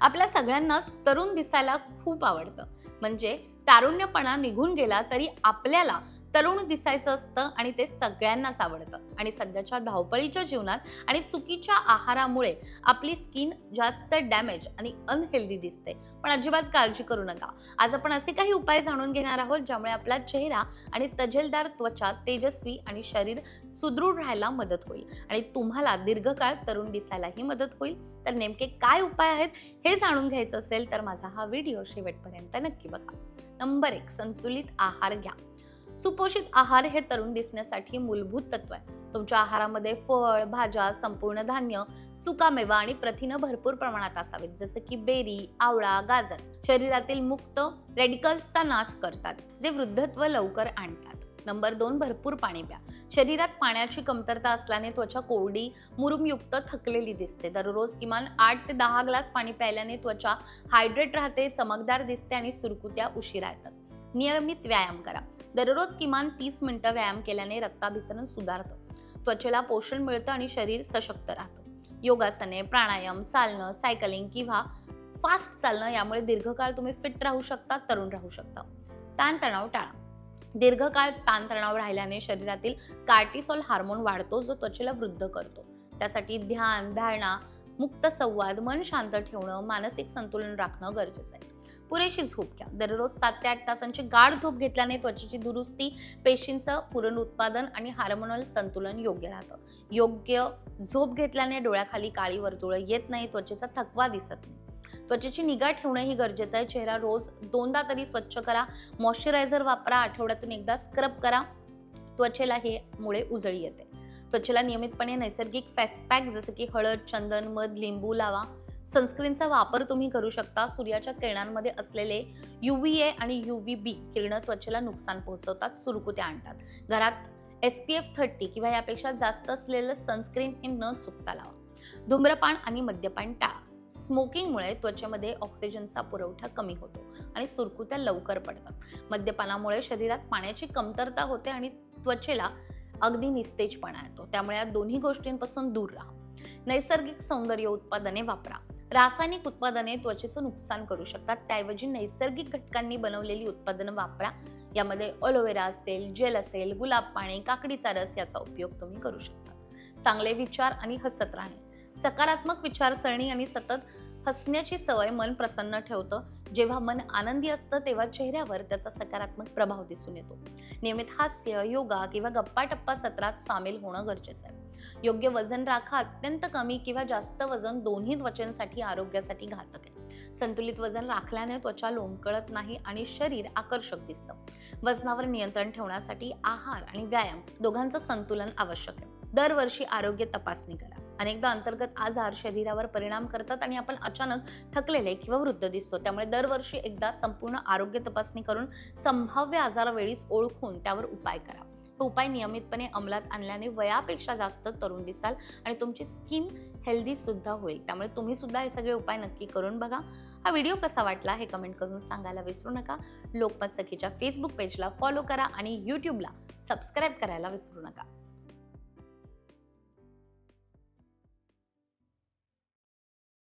आपल्या सगळ्यांनाच तरुण दिसायला खूप आवडतं. म्हणजे तारुण्यपणा निघून गेला तरी आपल्याला तरुण दिसायचं असतं आणि ते सगळ्यांनाच आवडतं. आणि सध्याच्या धावपळीच्या जीवनात आणि चुकीच्या आहारामुळे आपली स्किन जास्त डॅमेज आणि अनहेल्दी दिसते. पण अजिबात काळजी करू नका. आज आपण असे काही उपाय जाणून घेणार आहोत ज्यामुळे आपला चेहरा आणि तजेलदार त्वचा तेजस्वी आणि शरीर सुदृढ राहायला मदत होईल आणि तुम्हाला दीर्घकाळ तरुण दिसायलाही मदत होईल. तर नेमके काय उपाय आहेत हे जाणून घ्यायचं असेल तर माझा हा व्हिडिओ शेवटपर्यंत नक्की बघा. नंबर एक संतुलित आहार घ्या. सुपोषित आहार हे तरुण दिसण्यासाठी मूलभूत तत्व आहे. तुमच्या आहारामध्ये फळ भाज्या संपूर्ण धान्य सुकामेवा आणि प्रथिनं भरपूर प्रमाणात असावेत. जसं की बेरी आवळा गाजर शरीरातील मुक्त रेडिकल्सचा नाश करतात जे वृद्धत्व लवकर आणतात. नंबर दोन भरपूर पाणी प्या. शरीरात पाण्याची कमतरता असल्याने त्वचा कोरडी मुरुमयुक्त थकलेली दिसते. दररोज किमान आठ ते दहा ग्लास पाणी प्यायल्याने त्वचा हायड्रेट राहते चमकदार दिसते आणि सुरकुत्या उशिरा येतात. नियमित व्यायाम करा. दररोज किमान तीस मिनिटं व्यायाम केल्याने रक्ताभिसरण सुधारतं. त्वचेला पोषण मिळतं आणि शरीर सशक्त राहतं. योगासने प्राणायाम चालणं सायकलिंग किंवा फास्ट चालणं यामुळे दीर्घकाळ तुम्ही फिट राहू शकता तरुण राहू शकता. ताणतणाव टाळा. दीर्घकाळ ताणतणाव राहिल्याने शरीरातील कार्टिसॉल हार्मोन वाढतो जो त्वचेला वृद्ध करतो. त्यासाठी ध्यान धारणा मुक्त संवाद मन शांत ठेवणं मानसिक संतुलन राखणं गरजेचं आहे. पुरेशी झोप घ्या. दररोज सात ते आठ तासांची गाढ झोप घेतल्याने त्वचेची दुरुस्ती पेशींचं पुनरुत्पादन आणि हार्मोनल संतुलन योग्य राहतं. योग्य झोप घेतल्याने डोळ्याखाली काळी वर्तुळं येत नाही त्वचेचा थकवा दिसत नाही. त्वचेची निगा ठेवणंही गरजेचं आहे. चेहरा रोज दोनदा तरी स्वच्छ करा. मॉइश्चरायझर वापरा. आठवड्यातून एकदा स्क्रब करा. त्वचेला हे मुळे उजळी येते. त्वचेला नियमितपणे नैसर्गिक फेसपॅक जसं की हळद चंदन मध लिंबू लावा. सनस्क्रीनचा वापर तुम्ही करू शकता. सूर्याच्या किरणांमध्ये असलेले युव्ही ए आणि युव्ही बी किरणं त्वचेला नुकसान पोहोचवतात सुरकुत्या आणतात. घरात एस पी एफ थर्टी किंवा यापेक्षा जास्त असलेलं सनस्क्रीन हे न चुकता लावा. धूम्रपान आणि मद्यपान टाळा. स्मोकिंगमुळे त्वचेमध्ये ऑक्सिजनचा पुरवठा कमी होतो आणि सुरकुत्या लवकर पडतात. मद्यपानामुळे शरीरात पाण्याची कमतरता होते आणि त्वचेला अगदी निस्तेजपणा येतो. त्यामुळे या दोन्ही गोष्टींपासून दूर राहा. नैसर्गिक सौंदर्य उत्पादने वापरा. रासायनिक उत्पादने त्वचेचं नुकसान करू शकतात. त्याऐवजी नैसर्गिक घटकांनी बनवलेली उत्पादनं वापरा. यामध्ये ऑलोवेरा असेल जेल असेल गुलाब पाणी काकडीचा रस याचा उपयोग तुम्ही करू शकता. चांगले विचार आणि हसत राहणे. सकारात्मक विचारसरणी आणि सतत हसण्याची सवय मन प्रसन्न ठेवतं. जेव्हा मन आनंदी असतं तेव्हा चेहऱ्यावर त्याचा सकारात्मक प्रभाव दिसून येतो. नियमित हास्य योगा किंवा गप्पा टप्पा सत्रात सामील होणं गरजेचं आहे. योग्य वजन राखा अत्यंत कमी किंवा जास्त वजन दोन्ही त्वचेंसाठी आरोग्यासाठी घातक आहे. संतुलित वजन राखल्याने त्वचा लोंबकळत नाही आणि शरीर आकर्षक दिसतं. वजनावर नियंत्रण ठेवण्यासाठी आहार आणि व्यायाम दोघांचं संतुलन आवश्यक आहे. दरवर्षी आरोग्य तपासणी करा. अनेकदा अंतर्गत आजार शरीरावर परिणाम करतात आणि आपण अचानक थकलेले किंवा वृद्ध दिसतो. त्यामुळे दरवर्षी एकदा संपूर्ण आरोग्य तपासणी करून संभाव्य आजारावेळीच ओळखून त्यावर उपाय करा. तो उपाय नियमितपणे अंमलात आणल्याने वयापेक्षा जास्त तरुण दिसाल आणि तुमची स्किन हेल्दी सुद्धा होईल. त्यामुळे तुम्ही सुद्धा हे सगळे उपाय नक्की करून बघा. हा व्हिडिओ कसा वाटला हे कमेंट करून सांगायला विसरू नका. लोकमत सखीच्या फेसबुक पेजला फॉलो करा आणि यूट्यूबला सबस्क्राईब करायला विसरू नका.